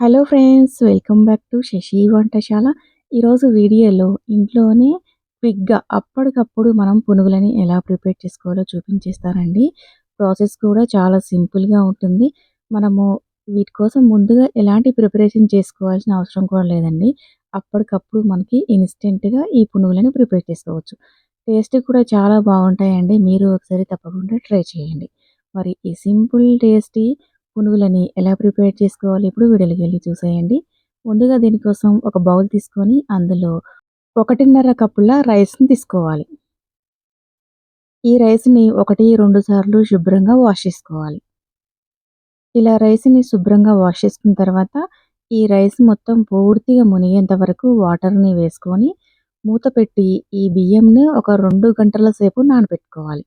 Hello friends welcome back to Shashi Vantashala. ఈరోజు వీడియోలో ఇంట్లోనే క్విక్గా అప్పటికప్పుడు మనం పునుగులని ఎలా ప్రిపేర్ చేసుకోవాలో చూపించేస్తారండి ప్రాసెస్ కూడా చాలా సింపుల్గా ఉంటుంది. మనము వీటి కోసం ముందుగా ఎలాంటి ప్రిపరేషన్ చేసుకోవాల్సిన అవసరం కూడా లేదండి. అప్పటికప్పుడు మనకి ఇన్స్టెంట్గా ఈ పునుగులని ప్రిపేర్ చేసుకోవచ్చు. టేస్ట్ కూడా చాలా బాగుంటాయండి. మీరు ఒకసారి తప్పకుండా ట్రై చేయండి. మరి ఈ సింపుల్ టేస్టీ పునుగులని ఎలా ప్రిపేర్ చేసుకోవాలి ఇప్పుడు వీడియోకి వెళ్ళి చూసేయండి. ముందుగా దీనికోసం ఒక బౌల్ తీసుకొని అందులో ఒకటిన్నర కప్పుల రైస్ని తీసుకోవాలి. ఈ రైస్ని ఒకటి రెండు సార్లు శుభ్రంగా వాష్ చేసుకోవాలి. ఇలా రైస్ని శుభ్రంగా వాష్ చేసుకున్న తర్వాత ఈ రైస్ మొత్తం పూర్తిగా మునిగేంత వరకు వాటర్ని వేసుకొని మూత పెట్టి ఈ బియ్యంని ఒక రెండు గంటల సేపు నానబెట్టుకోవాలి.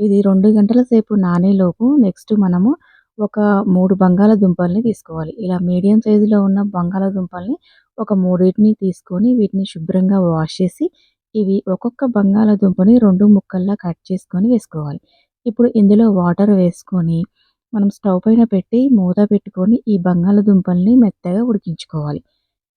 ఇది రెండు గంటల సేపు నానేలోపు నెక్స్ట్ మనము ఒక మూడు బంగాళదుంపల్ని తీసుకోవాలి. ఇలా మీడియం సైజులో ఉన్న బంగాళదుంపల్ని ఒక మూడింటిని తీసుకొని వీటిని శుభ్రంగా వాష్ చేసి ఇవి ఒక్కొక్క బంగాళదుంపని రెండు ముక్కల్లా కట్ చేసుకొని వేసుకోవాలి. ఇప్పుడు ఇందులో వాటర్ వేసుకొని మనం స్టవ్ పైన పెట్టి మూత పెట్టుకొని ఈ బంగాళదుంపల్ని మెత్తగా ఉడికించుకోవాలి.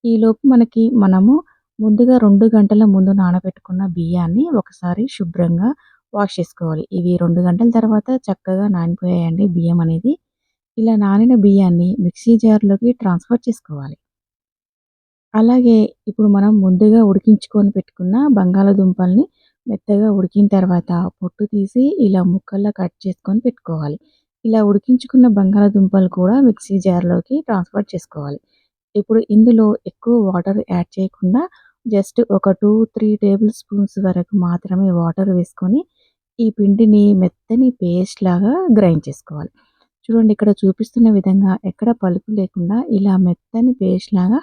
ఈలోపు మనకి మనము ముందుగా రెండు గంటల ముందు నానబెట్టుకున్న బియ్యాన్ని ఒకసారి శుభ్రంగా వాష్ చేసుకోవాలి. ఇవి రెండు గంటల తర్వాత చక్కగా నానిపోయాయండి బియ్యం అనేది. ఇలా నానిన బియ్యాన్ని మిక్సీ జార్లోకి ట్రాన్స్ఫర్ చేసుకోవాలి. అలాగే ఇప్పుడు మనం ముందుగా ఉడికించుకొని పెట్టుకున్న బంగాళదుంపల్ని మెత్తగా ఉడికిన తర్వాత పొట్టు తీసి ఇలా ముక్కల్లా కట్ చేసుకొని పెట్టుకోవాలి. ఇలా ఉడికించుకున్న బంగాళదుంపలు కూడా మిక్సీ జార్లోకి ట్రాన్స్ఫర్ చేసుకోవాలి. ఇప్పుడు ఇందులో ఎక్కువ వాటర్ యాడ్ చేయకుండా జస్ట్ ఒక టూ త్రీ టేబుల్ స్పూన్స్ వరకు మాత్రమే వాటర్ వేసుకొని ఈ పిండిని మెత్తని పేస్ట్ లాగా గ్రైండ్ చేసుకోవాలి. చూడండి ఇక్కడ చూపిస్తున్న విధంగా ఎక్కడ పలుపు లేకుండా ఇలా మెత్తని పేస్ట్ లాగా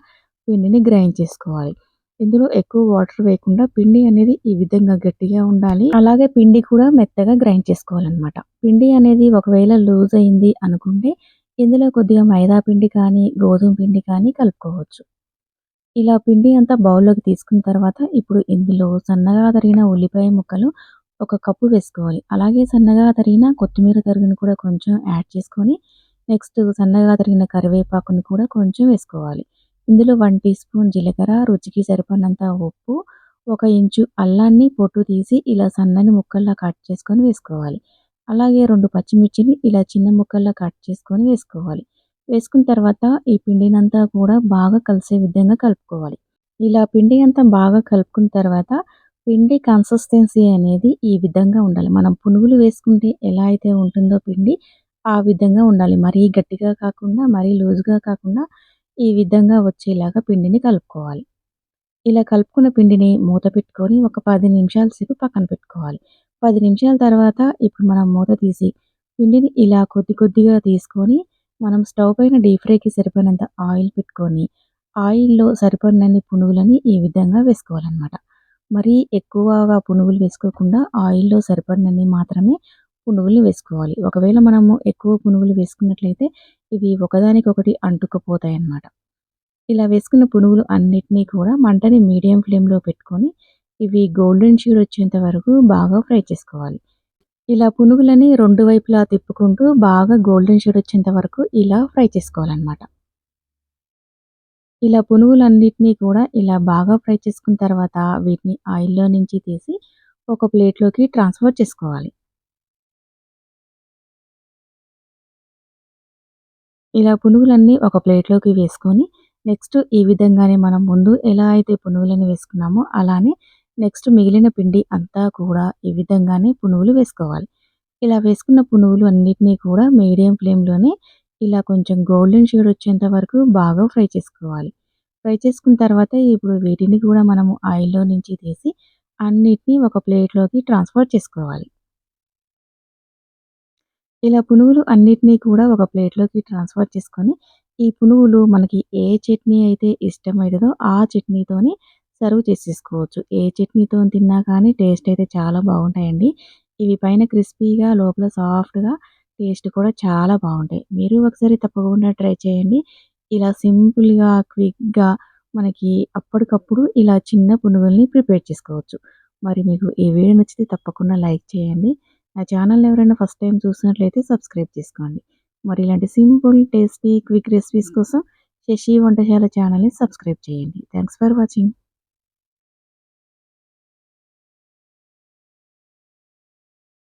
పిండిని గ్రైండ్ చేసుకోవాలి. ఇందులో ఎక్కువ వాటర్ వేయకుండా పిండి అనేది ఈ విధంగా గట్టిగా ఉండాలి. అలాగే పిండి కూడా మెత్తగా గ్రైండ్ చేసుకోవాలన్నమాట. పిండి అనేది ఒకవేళ లూజ్ అయింది అనుకుంటే ఇందులో కొద్దిగా మైదా పిండి కానీ గోధుమ పిండి కానీ కలుపుకోవచ్చు. ఇలా పిండి అంతా బౌల్లోకి తీసుకున్న తర్వాత ఇప్పుడు ఇందులో సన్నగా తరిగిన ఉల్లిపాయ ముక్కలు ఒక కప్పు వేసుకోవాలి. అలాగే సన్నగా తరిగిన కొత్తిమీర తరిగిన కూడా కొంచెం యాడ్ చేసుకొని నెక్స్ట్ సన్నగా తరిగిన కరివేపాకుని కూడా కొంచెం వేసుకోవాలి. ఇందులో వన్ టీ స్పూన్ జీలకర్ర రుచికి సరిపడినంత ఉప్పు ఒక ఇంచు అల్లాన్ని పొట్టు తీసి ఇలా సన్నని ముక్కల్లా కట్ చేసుకొని వేసుకోవాలి. అలాగే రెండు పచ్చిమిర్చిని ఇలా చిన్న ముక్కల్లా కట్ చేసుకొని వేసుకోవాలి. వేసుకున్న తర్వాత ఈ పిండినంతా కూడా బాగా కలిసే విధంగా కలుపుకోవాలి. ఇలా పిండి అంతా బాగా కలుపుకున్న తర్వాత పిండి కన్సిస్టెన్సీ అనేది ఈ విధంగా ఉండాలి. మనం పునుగులు వేసుకుంటే ఎలా అయితే ఉంటుందో పిండి ఆ విధంగా ఉండాలి. మరీ గట్టిగా కాకుండా మరీ లూజ్గా కాకుండా ఈ విధంగా వచ్చేలాగా పిండిని కలుపుకోవాలి. ఇలా కలుపుకున్న పిండిని మూత పెట్టుకొని ఒక పది నిమిషాల సేపు పక్కన పెట్టుకోవాలి. పది నిమిషాల తర్వాత ఇప్పుడు మనం మూత తీసి పిండిని ఇలా కొద్ది కొద్దిగా తీసుకొని మనం స్టవ్ పైన డీప్ ఫ్రైకి సరిపోయినంత ఆయిల్ పెట్టుకొని ఆయిల్లో సరిపడినన్ని పునుగులని ఈ విధంగా వేసుకోవాలన్నమాట. మరీ ఎక్కువగా పునుగులు వేసుకోకుండా ఆయిల్లో సరిపడినన్ని మాత్రమే పునుగులు వేసుకోవాలి. ఒకవేళ మనము ఎక్కువ పునుగులు వేసుకున్నట్లయితే ఇవి ఒకదానికొకటి అంటుకుపోతాయి అన్నమాట ఇలా వేసుకున్న పునుగులు అన్నిటినీ కూడా మంటని మీడియం ఫ్లేమ్లో పెట్టుకొని ఇవి గోల్డెన్ షేడ్ వచ్చేంత వరకు బాగా ఫ్రై చేసుకోవాలి. ఇలా పునుగులని రెండు వైపులా తిప్పుకుంటూ బాగా గోల్డెన్ షేడ్ వచ్చేంత వరకు ఇలా ఫ్రై చేసుకోవాలన్నమాట. ఇలా పునుగులన్నిటినీ కూడా ఇలా బాగా ఫ్రై చేసుకున్న తర్వాత వీటిని ఆయిల్లో నుంచి తీసి ఒక ప్లేట్లోకి ట్రాన్స్ఫర్ చేసుకోవాలి. ఇలా పునుగులన్నీ ఒక ప్లేట్లోకి వేసుకొని నెక్స్ట్ ఈ విధంగానే మనం ముందు ఎలా అయితే పునుగులని వేసుకున్నామో అలానే నెక్స్ట్ మిగిలిన పిండి అంతా కూడా ఈ విధంగానే పునుగులు వేసుకోవాలి. ఇలా వేసుకున్న పునుగులు అన్నిటినీ కూడా మీడియం ఫ్లేమ్లోనే ఇలా కొంచెం గోల్డెన్ షేడ్ వచ్చేంత వరకు బాగా ఫ్రై చేసుకోవాలి. ఫ్రై చేసుకున్న తర్వాత ఇప్పుడు వీటిని కూడా మనము ఆయిల్లో నుంచి తీసి అన్నిటినీ ఒక ప్లేట్లోకి ట్రాన్స్ఫర్ చేసుకోవాలి. ఇలా పునుగులు అన్నిటినీ కూడా ఒక ప్లేట్లోకి ట్రాన్స్ఫర్ చేసుకొని ఈ పునుగులు మనకి ఏ చట్నీ అయితే ఇష్టమవుతుందో ఆ చట్నీతోని సర్వ్ చేసేసుకోవచ్చు. ఏ చట్నీతో తిన్నా కానీ టేస్ట్ అయితే చాలా బాగుంటాయండి. ఇవి పైన క్రిస్పీగా లోపల సాఫ్ట్గా టేస్ట్ కూడా చాలా బాగుంటాయి. మీరు ఒకసారి తప్పకుండా ట్రై చేయండి. ఇలా సింపుల్గా క్విక్గా మనకి అప్పటికప్పుడు ఇలా చిన్న పునుగుల్ని ప్రిపేర్ చేసుకోవచ్చు. మరి మీకు ఈ వీడియో నచ్చితే తప్పకుండా లైక్ చేయండి. నా ఛానల్ ఎవరైనా ఫస్ట్ టైం చూసినట్లయితే సబ్స్క్రైబ్ చేసుకోండి. మరి ఇలాంటి సింపుల్ టేస్టీ క్విక్ రెసిపీస్ కోసం శశి వంటశాల ఛానల్‌ని సబ్స్క్రైబ్ చేయండి. Thanks for watching.